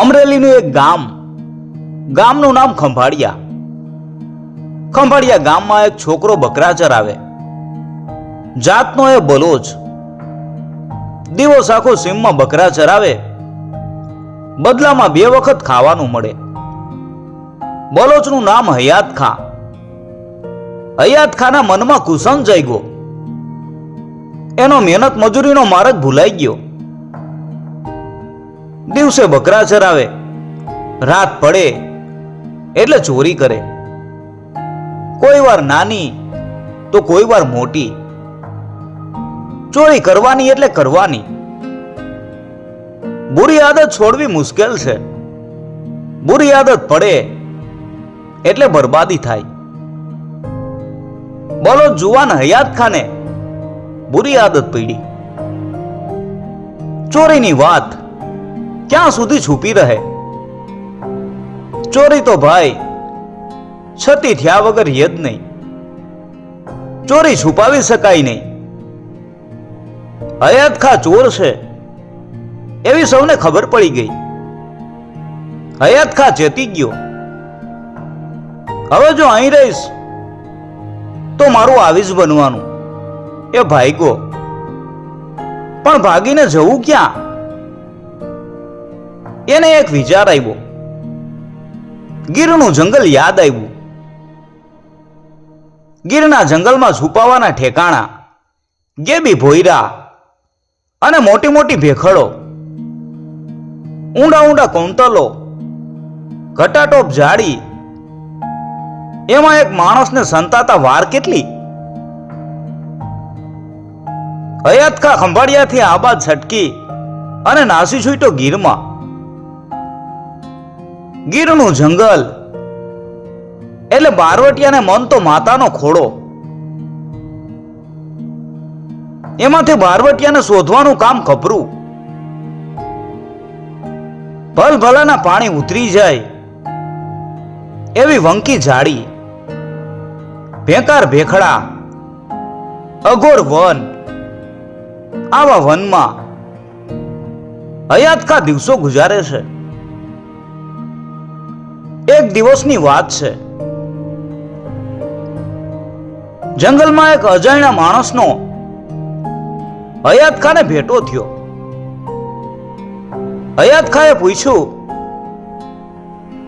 અમરેલીનું એક ગામ, ગામનું નામ ખંભાળિયા. ખંભાળિયા ગામમાં એક છોકરો બકરા ચરાવે જાતનો એ બલોચ. દિવસ આખો સીમમાં બકરા ચરાવે બદલામાં બે વખત ખાવાનું મળે. બલોચનું નામ હયાત ખા. હયાત ખાના મનમાં કુસંગ જાગ્યો. એનો મહેનત મજૂરીનો માર્ગ ભૂલાઈ ગયો. દિવસે બકરા ચરાવે, રાત પડે, એટલે ચોરી કરે. કોઈ વાર નાની, તો કોઈ વાર મોટી. ચોરી કરવાની એટલે કરવાની. બુરી આદત છોડવી મુશ્કેલ છે. બુરી આદત પડે, એટલે બરબાદી થાય. બોલો, જુવાન હયાત ખાને બુરી આદત પડી. ચોરીની વાત ક્યાં સુધી છુપી રહે? ચોરી તો ભાઈ, છતી થયા વગર યદ નહીં. ચોરી છુપાવી શકાય નહીં. હયાત ખા ચોર છે, એવી સૌને ખબર પડી ગઈ. હયાત ખા ચેતી ગયો. હવે જો અહીં રહીશ, તો મારું આવી જ બનવાનું. એ ભાઈગો પણ ભાગીને જવું ક્યાં? એને એક વિચાર આવ્યો. ગીરનું જંગલ યાદ આવ્યું. ગીરના જંગલમાં છુપાવાના ઠેકાણા, ગેબી ભોયરા અને મોટી મોટી ભેખડો, ઊંડા ઊંડા કૌંતલો, ઘટાટોપ જાડી એમાં એક માણસને સંતાતા વાર કેટલી? હયાતખા ખંભાળિયાથી આબાદ છટકી અને નાસી છૂટ્યો ગીરમાં. ગીરનું જંગલ. એટલે બારવટિયાને મન તો માતાનો ખોડો. એમાંથી બારવટિયાને શોધવાનું કામ કપરું ભલ ભલાના પાણી ઉતરી જાય. એવી વંકી જાડી ભેંકાર ભેખડા. અઘોર વન. આવા વનમાં. અયાતકા દિવસો ગુજારે છે. એક દિવસની વાત છે. જંગલમાં એક અજાણ્યા માણસનો હયાત ખાને ભેટો થયો. હયાત ખાએ પૂછ્યું,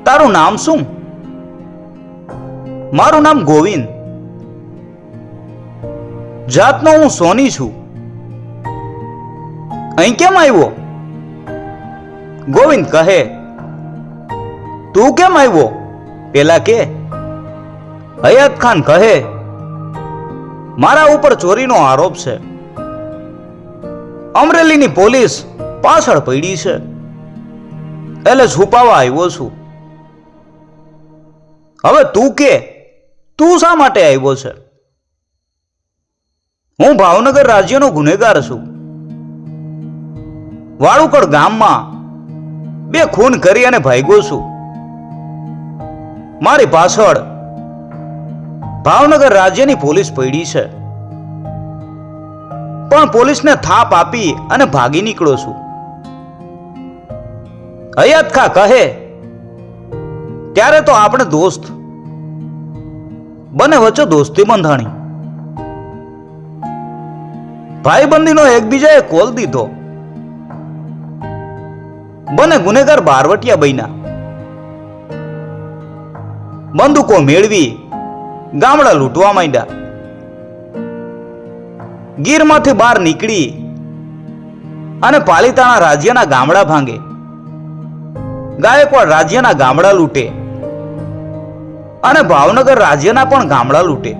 તારું નામ શું? મારું નામ ગોવિંદ. જાતનો હું સોની છું. અહીં કેમ આવ્યો? ગોવિંદ કહે તું કેમ આવ્યો? પેલા કે, હયાત ખાન કહે, મારા ઉપર ચોરીનો આરોપ છે. અમરેલીની પોલીસ પાછળ પડી છે. એટલે છુપાવા આવ્યો છું. હવે તું કે, તું શા માટે આવ્યો છે? હું ભાવનગર રાજ્યનો ગુનેગાર છું. વાળુકડ ગામમાં બે ખૂન કરી અને ભાગ્યો છું. મારી પાછળ ભાવનગર રાજ્યની પોલીસ પડી છે. પણ પોલીસને થાપ આપી અને ભાગી નીકળો છું. હયાત ખા કહે, ત્યારે તો આપણે દોસ્ત. બને વચ્ચે દોસ્તી બંધાણી. ભાઈબંધીનો એકબીજાએ કોલ દીધો. બને ગુનેગાર બારવટિયા બન્યા. બંદૂકો મેળવી ગામડા લૂંટવા માંડ્યા. ગીરમાંથી બહાર નીકળી અને પાલિતાણા રાજ્યના ગામડા ભાંગે. ગાયકવાડ રાજ્યના ગામડા લૂંટે અને ભાવનગર રાજ્યના પણ ગામડા લૂંટે.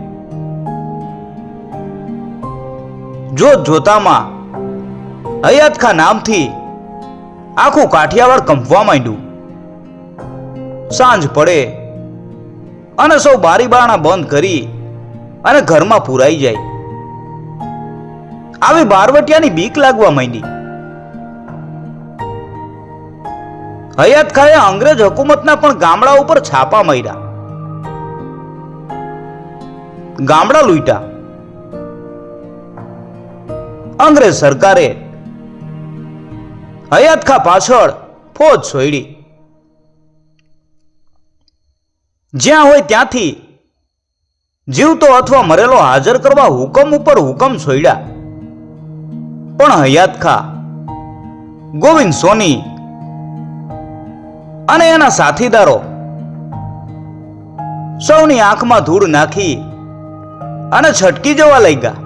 જોત જોતામાં હયાત ખા નામથી આખું કાઠિયાવાડ કંપવા માંડ્યું. સાંજ પડે અને સૌ બારી બારણા બંધ કરી અને ઘરમાં પુરાઈ જાય. આવી બારવટિયાની બીક લાગવા માંડી. હયાત ખાએ અંગ્રેજ હુકુમતના પણ ગામડા ઉપર છાપા માર્યા. ગામડા લૂંટ્યા. અંગ્રેજ સરકારે હયાત ખા પાછળ ફોજ છોડી. જ્યાં હોય ત્યાંથી જીવતો અથવા મરેલો હાજર કરવા હુકમ ઉપર હુકમ છોડ્યા. પણ હયાત ખા, ગોવિંદ સોની અને એના સાથીદારો સૌની આંખમાં ધૂળ નાખી અને છટકી જવા લાગ્યા.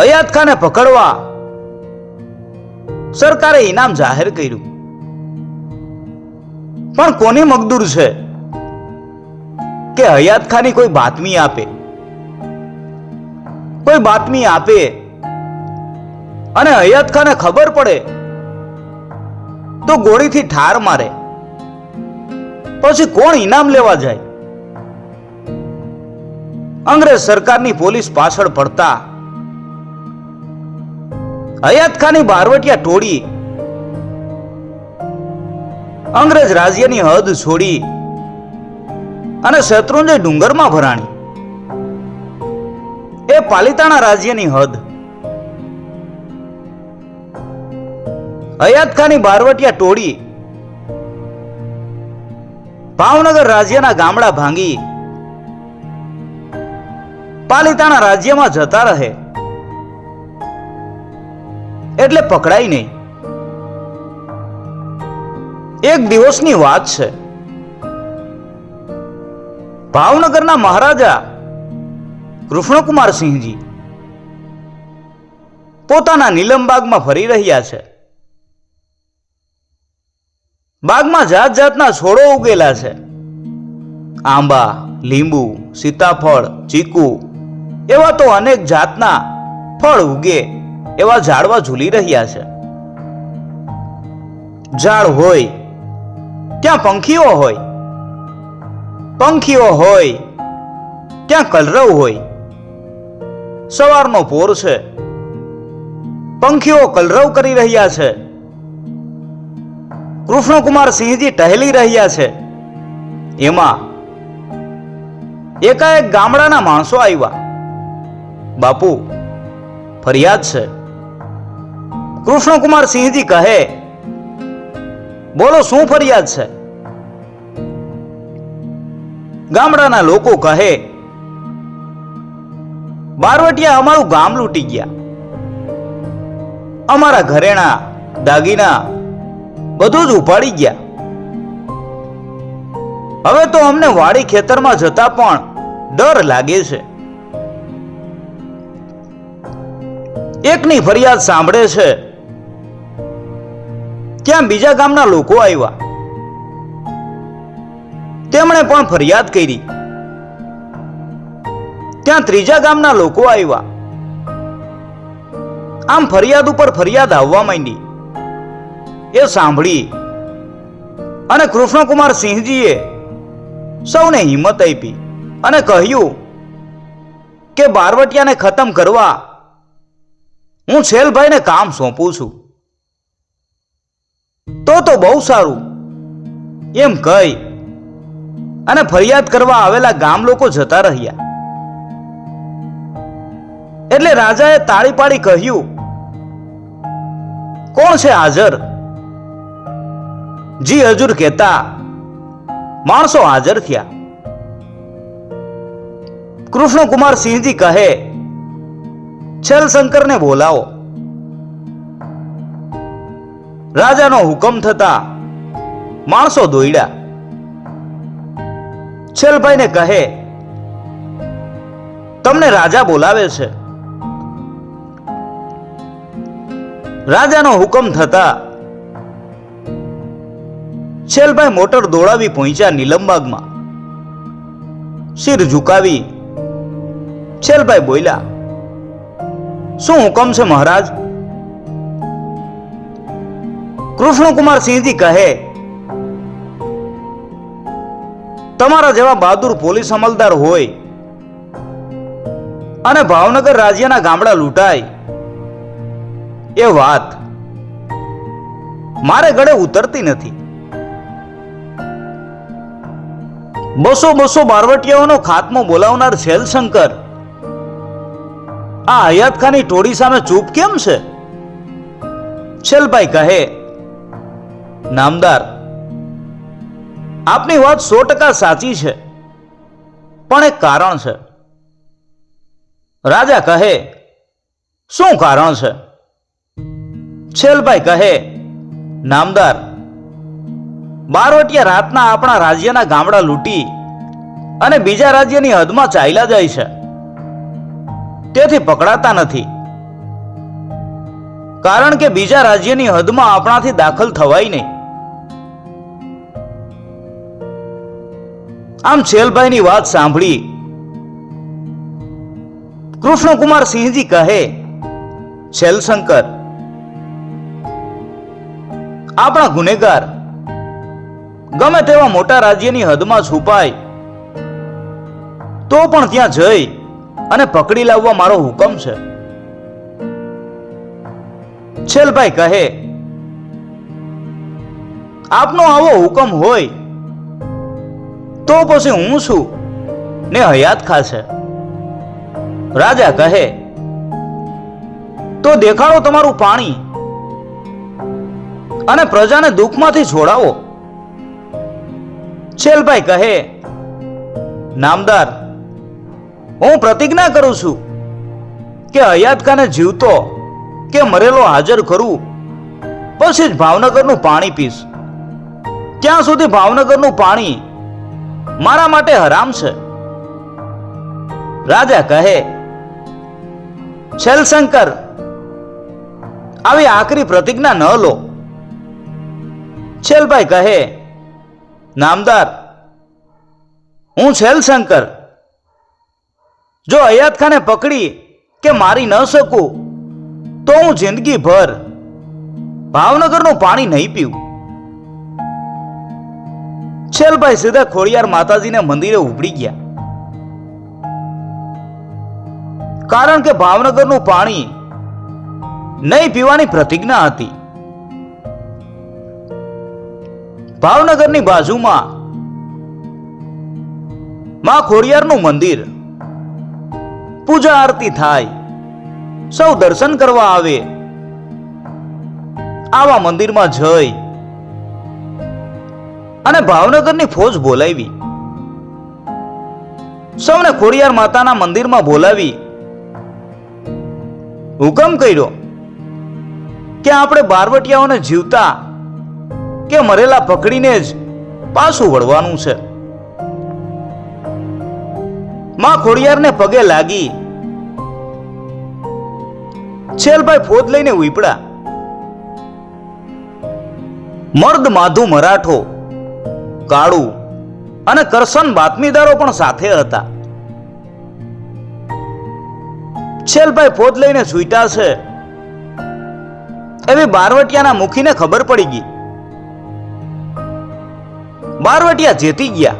હયાત ખાને પકડવા સરકારે ઇનામ જાહેર કર્યું. પણ કોને મકદૂર છે? કે હયાત ખાની કોઈ બાતમી આપે? કોઈ બાતમી આપે? અને હયાત ખાને ખબર પડે? તો ગોળીથી ઠાર મારે. પછી કોણ ઇનામ લેવા જાય? અંગ્રેજ સરકારની પોલીસ પાછળ પડતા હયાત ખાની બારવટિયા ટોળી અંગ્રેજ રાજ્યની હદ છોડી અને શત્રુંજય ડુંગરમાં ભરાણી. એ પાલિતાણા રાજ્યની હદ. હયાત ખાની બારવટિયા ટોળી ભાવનગર રાજ્યના ગામડા ભાંગી પાલિતાણા રાજ્યમાં જતા રહે. એટલે પકડાય નહીં. એક દિવસની વાત છે. ભાવનગરના મહારાજા કૃષ્ણકુમાર સિંહજી પોતાના નીલમબાગમાં ફરી રહ્યા છે. બાગમાં જાત જાતના છોડો ઉગેલા છે. આંબા, લીંબુ, સીતાફળ, ચીકુ એવા તો અનેક જાતના ફળ ઉગે એવા ઝાડવા ઝૂલી રહ્યા છે. ઝાડ હોય ત્યાં પંખીઓ હોય પંખીઓ હોય, ત્યાં કલરવ હોય. સવારનો પોર છે. પંખીઓ કલરવ કરી રહ્યા છે. કૃષ્ણકુમાર સિંહજી ટહેલી રહ્યા છે. એમાં એકાએક ગામડાના માણસો આવ્યા. બાપુ, ફરિયાદ છે. કૃષ્ણકુમાર સિંહજી કહે બોલો, શું ફરિયાદ છે? ગામડાના લોકો કહે, બારવટિયા અમારું ગામ લૂંટી ગયા. અમારા ઘરેણા, દાગીના બધું જ ઉપાડી ગયા. હવે તો અમને વાડી ખેતરમાં જતા પણ ડર લાગે છે. એકની ફરિયાદ સાંભળે છે ત્યાં બીજા ગામના લોકો આવ્યા. તેમણે પણ ફરિયાદ કરી. ત્યાં ત્રીજા ગામના લોકો આવ્યા. આમ ફરિયાદ ઉપર ફરિયાદ આવવા માંડી. એ સાંભળી અને કૃષ્ણકુમાર સિંહજીએ સૌને હિંમત આપી અને કહ્યું કે બારવટિયાને ખતમ કરવા હું શેલભાઈને કામ સોંપું છું. તો તો બહુ સારું. એમ કહી અને ફરિયાદ કરવા આવેલા ગામ લોકો જતા રહ્યા. એટલે રાજાએ તાળી પાડી કહ્યું, કોણ છે હાજર? જી હજુર કહેતા, માણસો હાજર થયા. કૃષ્ણકુમાર સિંહજી કહે છેલશંકરને બોલાવો. રાજાનો હુકમ થતા માણસો દોડ્યા છેલભાઈને કહે, તમને રાજા બોલાવે છે. રાજાનો હુકમ થતા છેલભાઈ મોટર દોડાવી પહોંચ્યા નીલમબાગમાં શિર ઝુકાવી છેલભાઈ બોલ્યા, શું હુકમ છે મહારાજ? કૃષ્ણકુમાર સિંહજી કહે, તમારા જેવા બહાદુર પોલીસ અમલદાર હોય અને ભાવનગર રાજ્યના ગામડા લૂંટાય, એ વાત મારે ગળે ઉતરતી નથી. બસો બસો બારવટિયાઓનો ખાત્મો બોલાવનાર શેલશંકર, આ હયાતખાની ટોળી સામે ચૂપ કેમ છે? છેલભાઈ કહે નામદાર, આપની વાત સો ટકા સાચી છે, પણ એક કારણ છે. રાજા કહે, શું કારણ છે? છેલભાઈ કહે, નામદાર બારવટિયા રાતના આપણા રાજ્યના ગામડા લૂંટી અને બીજા રાજ્યની હદમાં ચાલ્યા જાય છે. તેથી પકડાતા નથી. કારણ કે બીજા રાજ્યની હદમાં આપણાથી દાખલ થવાય નહીં. આમ છેલભાઈની વાત સાંભળી કૃષ્ણકુમાર સિંહજી કહે છેલશંકર આપણા ગુનેગાર ગમે તેવા મોટા રાજ્યની હદમાં છુપાય, તો પણ ત્યાં જઈ અને પકડી લાવવા મારો હુકમ છે. છેલભાઈ કહે, આપનો આવો હુકમ હોય તો પછી હું છું? ને હયાત ખાશે. રાજા કહે, તો દેખાડો તમારું પાણી અને પ્રજાને દુઃખમાંથી છોડાવો છેલભાઈ કહે, નામદાર, હું પ્રતિજ્ઞા કરું છું કે હયાત જીવતો કે મરેલો હાજર કરું, પછી જ ભાવનગરનું પાણી પીશ. ત્યાં સુધી ભાવનગરનું પાણી મારા માટે હરામ છે. રાજા કહે છેલશંકર આવી આખરી પ્રતિજ્ઞા ન લો. છેલભાઈ કહે, નામદાર, હું છેલશંકર જો હયાત ખાને પકડી કે મારી ન શકું, તો હું જિંદગીભર ભાવનગરનું પાણી નહીં પીવું છેલભાઈ સીધા ખોડિયાર માતાજીને મંદિરે ઉપડી ગયા. કારણ કે ભાવનગરનું પાણી નહીં પીવાની પ્રતિજ્ઞા હતી. ભાવનગરની બાજુમાં માં ખોડિયારનું મંદિર પૂજા આરતી થાય, સૌ દર્શન કરવા આવે, આવા મંદિરમાં જઈ અને ભાવનગરની ફોજ બોલાવી. સૌને ખોડિયાર માતાના મંદિરમાં બોલાવી. હુકમ કર્યો કે આપણે બારવટિયાઓને જીવતા કે મરેલા પકડીને જ પાછું વળવાનું છે. માં ખોડિયારને પગે લાગી. છેલભાઈ ફોજ લઈને ઉપડ્યા મર્દ માધુ મરાઠો કાળુ અને કરસન બાતમીદારો પણ સાથે હતા. છેલભાઈ ફોજ લઈને સુઈટા છે. એવી બારવટિયાના મુખીને ખબર પડી ગઈ. બારવટિયા જેતી ગયા.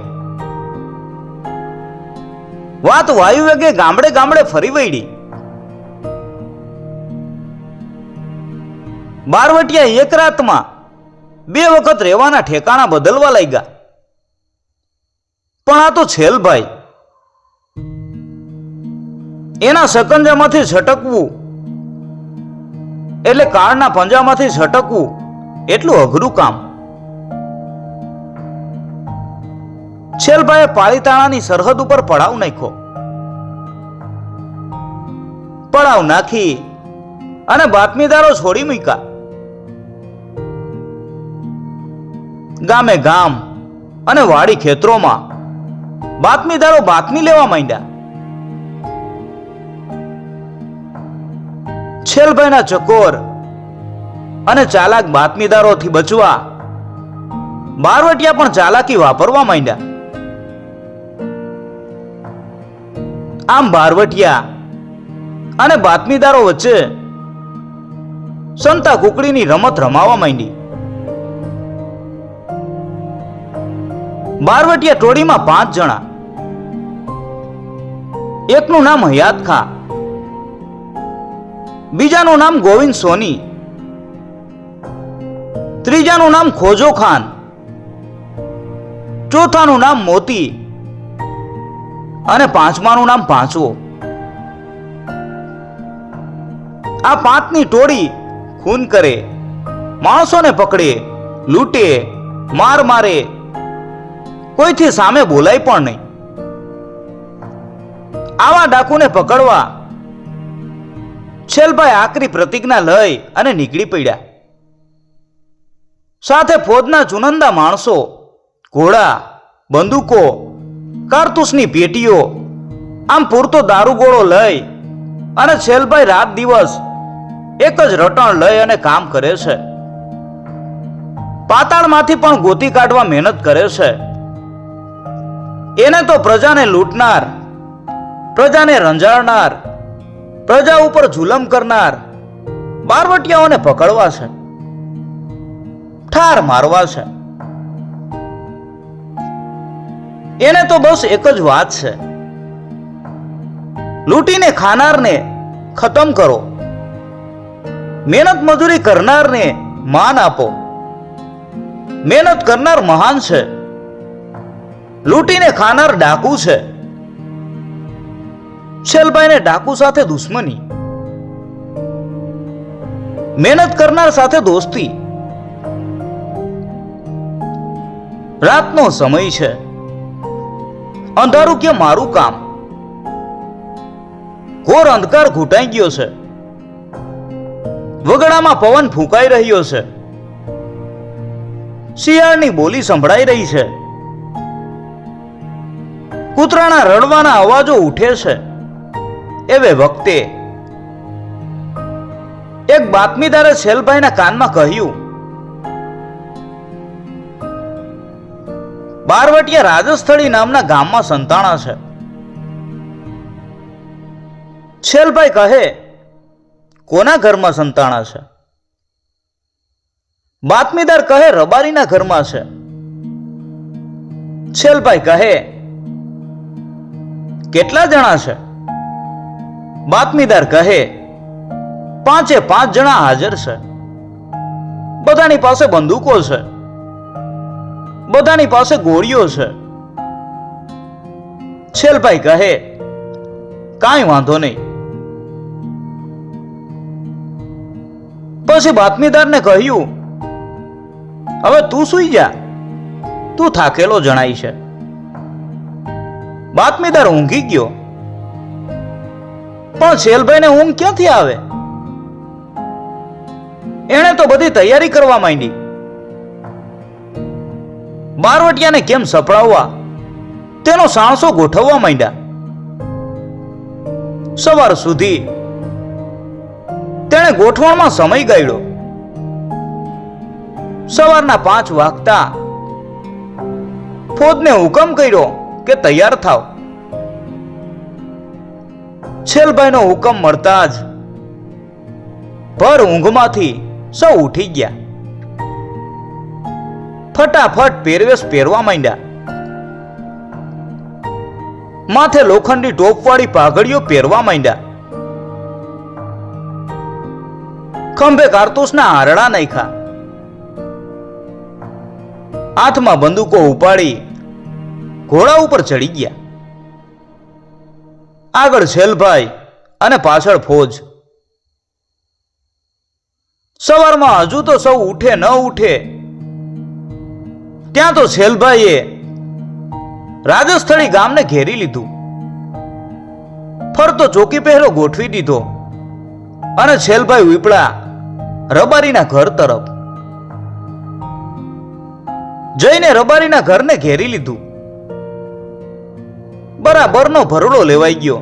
વાત વાયુ વેગે ગામડે ગામડે ફરી વળી બારવટિયા એક રાતમાં બે વખત રહેવાના ઠેકાણા બદલવા લાગ્યા. પણ આ તો છેલભાઈ એના સકંજામાંથી છટકવું એટલે કાળના પંજામાંથી છટકવું એટલું અઘરું કામ. છેલભાઈએ પાળીતાણાની સરહદ ઉપર પડાવ નાખ્યો. પડાવ નાખી અને બાતમીદારો છોડી મૂક્યા. ગામે ગામ અને વાડી ખેતરોમાં બાતમીદારો બાતમી લેવા માંડ્યા. છેલભાઈના ચકોર અને ચાલાક બાતમીદારોથી બચવા બારવટિયા પણ ચાલાકી વાપરવા માંડ્યા. આમ બારવટિયા અને બાતમીદારો વચ્ચે સંતા કુકડીની રમત રમાવા માંડી. બારવટિયા ટોળીમાં પાંચ જણા. એકનું નામ હયાત ખા. બીજાનું નામ ગોવિંદ સોની. ત્રીજાનું નામ ખોજો ખાન. ચોથાનું નામ મોતી. અને પાંચમાનું નામ પાંચવો આ પાંચની ટોળી ખૂન કરે. માણસોને પકડે, લૂંટે, માર મારે. કોઈથી સામે બોલાય પણ નહીં. આવા ડાકુને પકડવા છેલભાઈ આકરી પ્રતિજ્ઞા લઈ અને નીકળી પડ્યા. સાથે ફોજના ચુનંદા માણસો, ઘોડા, બંદૂકો, કારતૂસની પેટીઓ, આમ પૂરતો દારૂગોળો લઈ અને છેલભાઈ રાત દિવસ એક જ રટણ લઈ અને કામ કરે છે. પાતાળમાંથી પણ ગોતી કાઢવા મહેનત કરે છે. એને તો પ્રજાને લૂંટનાર, પ્રજાને રંજાડનાર, પ્રજા ઉપર જુલમ કરનાર, બારવટિયાઓને પકડવા છે, ઠાર મારવા છે. એને તો બસ એક જ વાત છે. લૂંટીને ખાનારને ખતમ કરો. મહેનત મજૂરી કરનારને માન આપો. મહેનત કરનાર મહાન છે. લૂંટીને ખાનાર ડાકુ છે. શેલભાઈને ડાકુ સાથે દુશ્મની. મહેનત કરનાર સાથે દોસ્તી. રાતનો સમય છે. અંધારું કે મારું કામ. ઘોર અંધકાર ઘૂંટાઈ ગયો છે. વગડામાં પવન ફૂંકાઈ રહ્યો છે. શિયાળની બોલી સંભળાઈ રહી છે. કૂતરાના રડવાના અવાજો ઉઠે છે. એવે વખતે એક બાતમીદારે શેલભાઈના કાનમાં કહ્યું, બારવટિયા રાજસ્થળી નામના ગામમાં સંતાણા છે. શેલભાઈ કહે, કોના ઘરમાં સંતાણા છે? બાતમીદાર કહે, રબારીના ઘરમાં છે. છેલભાઈ કહે કેટલા જણા છે? બાતમીદાર કહે, પાંચે પાંચ જણા હાજર છે. બધાની પાસે બંદૂકો છે. બધાની પાસે ગોળીઓ છે. છેલભાઈ કહે, કાંઈ વાંધો નહીં. પછી બાતમીદારને કહ્યું, હવે તું સુઈ જા. તું થાકેલો જણાય છે. બાતમીદાર ઊંઘી ગયો. પણ શેલભાઈને ઊંઘ ક્યાંથી આવે? એણે તો બધી તૈયારી કરવા માંડી. બારવટિયાને કેમ સપડાવવા? તેનો સાણસો ગોઠવવા માંડ્યા. સવાર સુધી તેણે ગોઠવણમાં સમય ગાળ્યો. સવારના પાંચ વાગતા ફોજને હુકમ કર્યો. કે તૈયાર થાવ? છેલભાઈનો હુકમ મળતા જ ભર ઊંઘમાંથી સૌ ઉઠી ગયા. ફટાફટ પહેરવેશ પહેરવા માંડ્યા. માથે લોખંડી ટોપવાળી પાઘડીઓ પહેરવા માંડ્યા. ખંભે કારતૂસના હારડા નાખ્યા. હાથમાં બંદૂકો ઉપાડી ઘોડા ઉપર ચડી ગયા. આગળ છેલભાઈ અને પાછળ ફોજ. સવારમાં હજુ તો સૌ ઉઠે ન ઉઠે. ત્યાં તો છેલભાઈએ રાજસ્થળી ગામને ઘેરી લીધું. ફરતો ચોકી પહેરો ગોઠવી દીધો અને છેલભાઈ ઉપડા રબારીના ઘર તરફ. જઈને રબારીના ઘરને ઘેરી લીધું. બરાબરનો ભરડો લેવાઈ ગયો.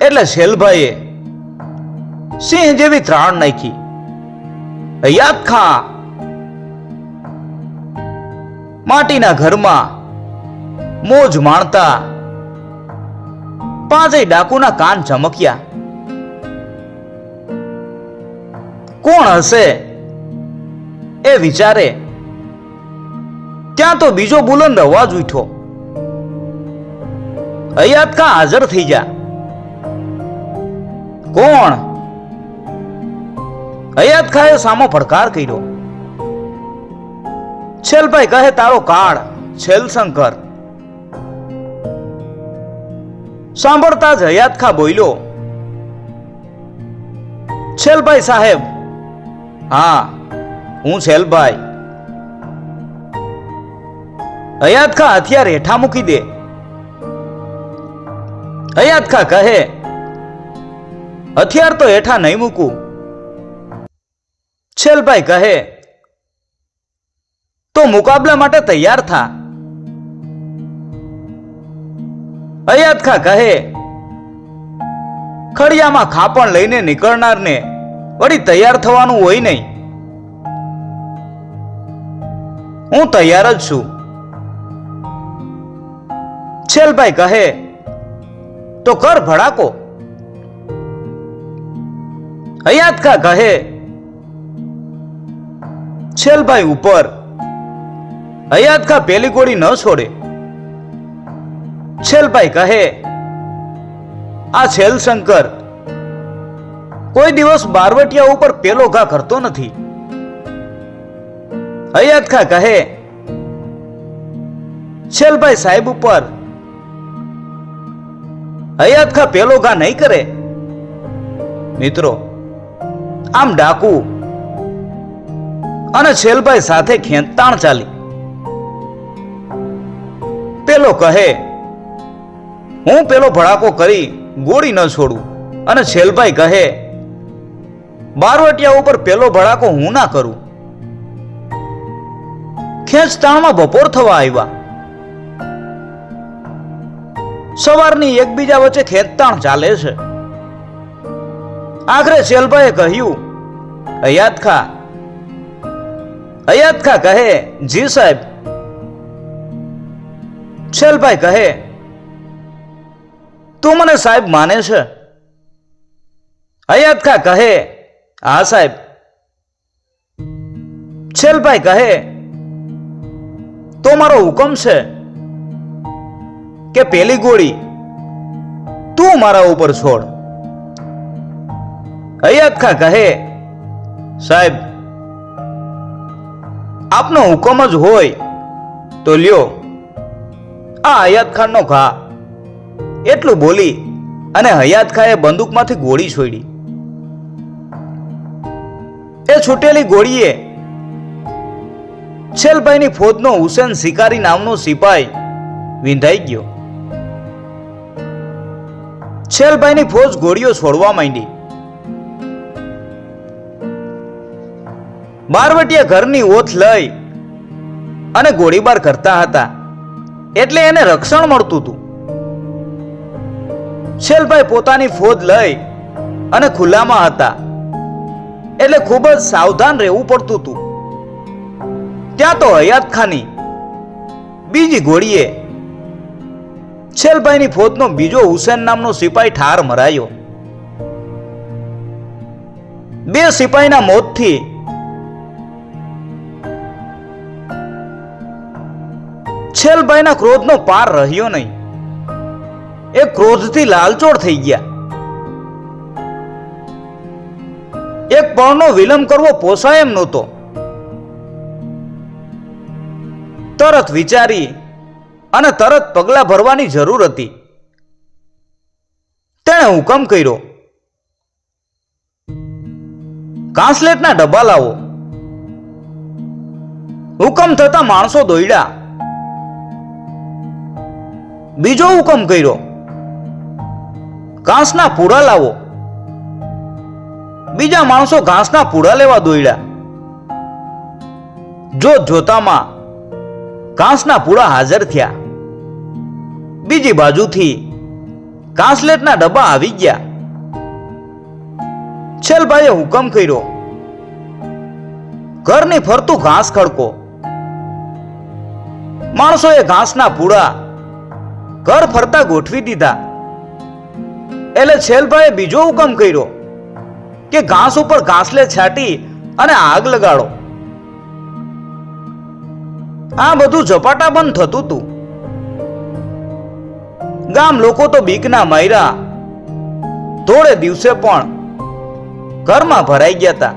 એટલે શેલભાઈએ સિંહ જેવી ત્રાણ નાખી. યાદ ખા માટીના ઘરમાં મોજ માણતા પાંચેય ડાકુના કાન ચમક્યા. કોણ હશે એ વિચારે. ત્યાં તો બીજો બુલંદ અવાજ ઉઠ્યો. હયાત કા હાજર થઈ જા. કોણ? હયાત ખાએ સામો પડકાર કર્યો. છેલભાઈ કહે, તારો કાળ છેલશંકર સાંભળતા જ હયાત ખા બોલ્યો. છેલભાઈ સાહેબ. હા, હું છેલભાઈ. હયાત ખા હથિયાર હેઠા મૂકી દે. હયાત ખા કહે. હથિયાર તો હેઠા નહીં મૂકું. છેલભાઈ કહે, તો મુકાબલા માટે તૈયાર થા. હયાત ખા કહે, ખડિયામાં ખાપણ લઈને નીકળનારને વળી તૈયાર થવાનું હોય નહીં. હું તૈયાર જ છું. છેલભાઈ કહે તો કર ભડાકો. હયાત કા કહે છેલભાઈ ઉપર. હયાત કા પેલી ગોળી ન છોડે. છેલભાઈ કહે, આ છેલ શંકર, કોઈ દિવસ બારવટિયા ઉપર પેલો ઘા કરતો નથી. હયાત ખા કહે, છેલભાઈ સાહેબ ઉપર હયાત ખા પેલો ઘા નહીં કરે? મિત્રો, આમ ડાકુ અને છેલભાઈ સાથે ખેંચતાણ ચાલી. પેલો કહે, હું પેલો ભડાકો કરી ગોળી ન છોડું. અને છેલભાઈ કહે બારવટિયા ઉપર પેલો ભડાકો હું ના કરું. ખેંચતાણમાં બપોર થવા આવ્યા. સવારની એકબીજા વચ્ચે ખેંચતાણ ચાલે છે. આખરે શેલભાઈએ કહ્યું હયાત ખા. હયાત ખા, કહે, જી સાહેબ. શેલભાઈ કહે, તું મને સાહેબ માને છે. અયાદ ખા, કહે, હા સાહેબ. શેલભાઈ કહે, તો મારો હુકમ છે. કે પેલી ગોળી? તું મારા ઉપર છોડ. હયાત કહે, સાહેબ, આપનો હુકમ જ હોય તો લ્યો. આ હયાત ખાનનો ઘા. એટલું બોલી અને હયાત ખાએ બંદૂકમાંથી ગોળી છોડી. એ છૂટેલી ગોળીએ છેલભાઈની ફોજનો હુસેન શિકારી નામનો સિપાઈ વિંધાઈ ગયો. છેલભાઈની ફોજ ગોળીઓ છોડવા માંડી. બારવટીયા ઘરની ઓથ લઈ અને ગોળીબાર કરતા હતા. એટલે એને રક્ષણ મળતું હતું. શેલભાઈ પોતાની ફોજ લઈ અને ખુલ્લામાં હતા. એટલે ખૂબ જ સાવધાન રહેવું પડતું હતું. ત્યાં તો હયાત ખાની બીજી ઘોડીએ છેલભાઈની ફોજનો બીજો હુસેન નામનો સિપાઈ ઠાર મરાયો. બે સિપાહીના મોતથી છેલભાઈના ક્રોધનો પાર રહ્યો નહીં. એ ક્રોધથી લાલચોળ થઈ ગયા. એક પળનો વિલંબ કરવો પોસાય એમ નહોતો. તરત વિચારી અને તરત પગલાં ભરવાની જરૂર હતી. તેણે હુકમ કર્યો. કાંસલેટના ડબ્બા લાવો હુકમ થતા માણસો દોડ્યા બીજો હુકમ કર્યો. ઘાસના પૂડા લાવો બીજા માણસો ઘાસના પૂડા લેવા દોડ્યા જોત જોતામાં ઘાસના પૂડા હાજર થયા. બીજી બાજુથી કાંસલેટના ડબ્બા આવી ગયા. છેલભાઈએ હુકમ કર્યો. ઘરની ફરતું ઘાસ ખડકો. માણસોએ ઘાસના પૂળા ઘર ફરતા ગોઠવી દીધા. એટલે છેલભાઈએ બીજો હુકમ કર્યો કે ઘાસ ઉપર ઘાસલે છાટી અને આગ લગાડો. આ બધું ઝપાટા બંધ થતું હતું. ગામ લોકો તો બીકના માયરા. થોડે દિવસે પણ ઘરમાં ભરાઈ ગયા હતા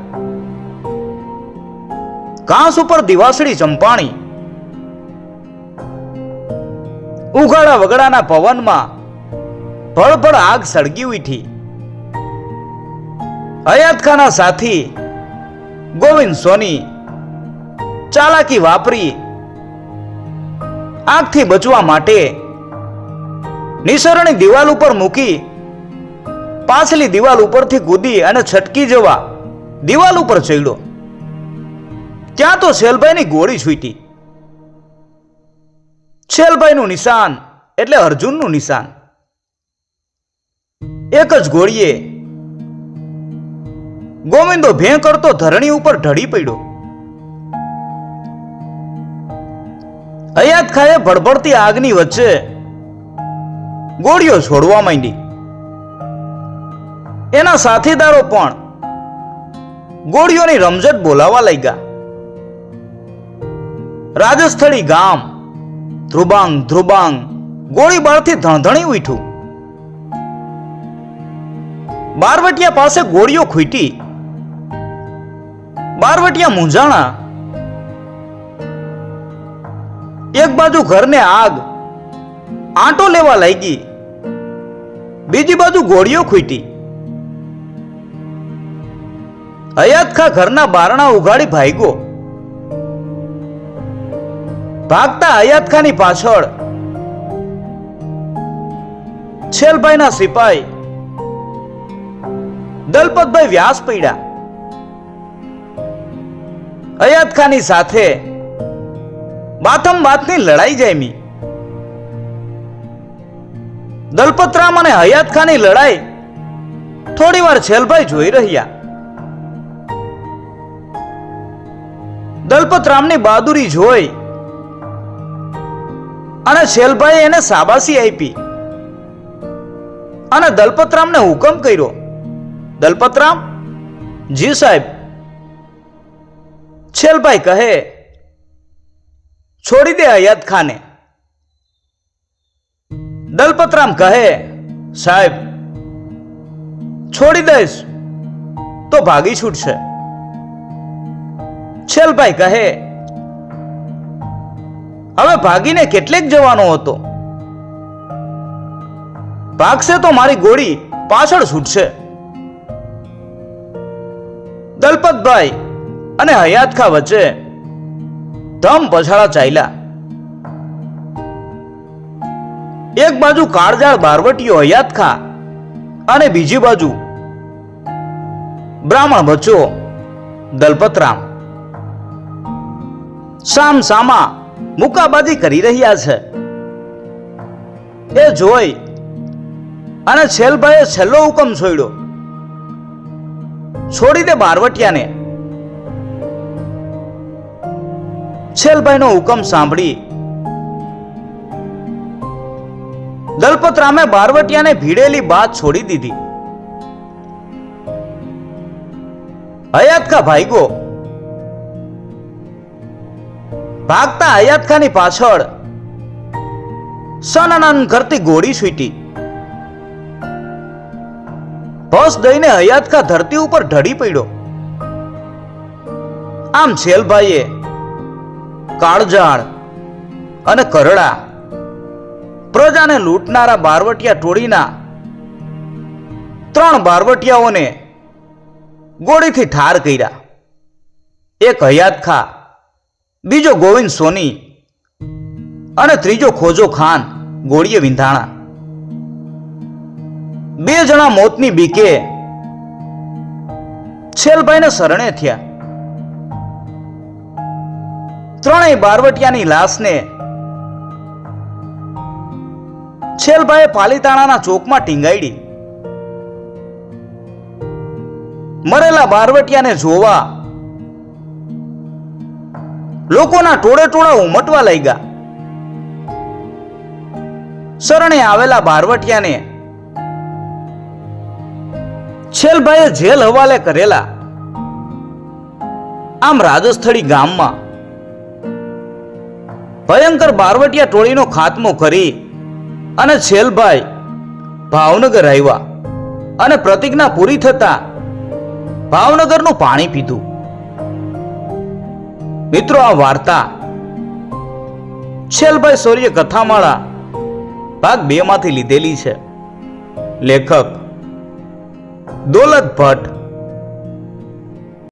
ઘાસ ઉપર દિવાસળી ચંપાણી. ઉઘાડા વગડાના પવનમાં ભળભળ આગ સળગી ઉઠી. હયાતખાના સાથી ગોવિંદ સોની ચાલાકી વાપરી. આગથી બચવા માટે નિસરણી દિવાલ ઉપર મૂકી, પાછલી દિવાલ ઉપરથી કૂદી અને છટકી જવા દિવાલ ઉપર ચડ્યો. ત્યાં તો શેલભાઈની ગોળી છૂટી. શેલભાઈનું નિશાન એટલે અર્જુનનું નિશાન. એક જ ગોળીએ ગોવિંદો ભેં કરતો ધરણી ઉપર ઢળી પડ્યો. અયાત ખાએ ભડભડતી આગની વચ્ચે ગોળીઓ છોડવા માંડી. એના સાથીદારો પણ ગોળીઓની રમઝટ બોલાવા લાગ્યા. રાજસ્થળી ગામ ધ્રુબાંગ ધ્રુબાંગ ગોળીબારથી ધણધણી ઉઠ્યું. બારવટિયા પાસે ગોળીઓ ખૂટી. બારવટિયા મૂંઝાણા. એક બાજુ ઘરને આગ આંટો લેવા લાગી. બીજી બાજુ ગોળીઓ ખૂટી. હયાતખા ઘરના બારણા ઉઘાડી ભાગ્યો. ભાગતા અયાતખાની પાછળ. છેલભાઈના સિપાઈ. દલપતભાઈ વ્યાસ પડ્યા હયાતખાની સાથે. બાથમ બાતની લડાઈ જામી. દલપતરામ અને હયાત હયાતખાની લડાઈ થોડી વાર છેલભાઈ જોઈ રહ્યા. દલપતરામની બહાદુરી જોઈ અને છેલભાઈ એને શાબાશી આપી અને દલપતરામને હુકમ કર્યો, દલપતરામ, જી સાહેબ, છેલભાઈ કહે, છોડી દે હયાત ખાને. દલપતરામ કહે, સાહેબ, છોડી દઈશ, તો ભાગી છૂટશે. છેલભાઈ કહે, હવે ભાગીને કેટલેક જવાનો હતો. ભાગશે તો મારી ગોળી પાછળ છૂટશે. દલપતભાઈ અને હયાતખા વચ્ચે ધમ પછાડા ચાલ્યા. એક બાજુ કાળજાળ બારવટીયો હયાતખા અને બીજી બાજુ બ્રાહ્મણ બચ્ચો દલપતરામ. સામ સામા મુકાબાજી કરી રહ્યા છે. એ જોઈ અને છેલભાઈએ છેલ્લો હુકમ છોડ્યો. છોડી દે બારવટિયાને. છેલભાઈનો હુકમ સાંભળી દલપતરામે બારવટિયાને ભીડેલી બાત છોડી દીધી. હયાતકા ભાઈગો, ભાગતા હયાતખાની પાછળ સનનન કરતી ગોળી છૂટી ભસ દઈને હયાતખા ધરતી ઉપર ઢળી પડ્યો. આમ છેલભાઈએ કાળજાળ અને કરડા પ્રજાને લૂંટનારા બારવટિયા ટોળીના ત્રણ બારવટિયાઓને ગોળીથી ઠાર કર્યા. એક હયાત ખા, બીજો ગોવિંદ સોની અને ત્રીજો ખોજો ખાન ગોળીએ વિંધાણા. બે જણા મોતની બીકે છેલભાઈને શરણે થયા. ત્રણેય બારવટિયાની લાશને છેલભાઈએ પાલીતાણાના ચોકમાં ટીંગાઈડી મરેલા બારવટિયાને જોવા લોકોના ટોળે ટોળા ઉમટવા લાગ્યા. શરણે આવેલા બારવટિયાને છેલભાઈએ જેલ હવાલે કરેલા આમ રાજસ્થળી ગામમાં. ભયંકર બારવટિયા ટોળીનો ખાત્મો કરી અને છેલભાઈ ભાવનગર આવ્યા અને પ્રતિજ્ઞા પૂરી થતા ભાવનગરનું પાણી પીધું. મિત્રો, આ વાર્તા છેલભાઈ સૌર્ય કથામાળા ભાગ બે માંથી લીધેલી છે. લેખક દોલત ભટ્ટ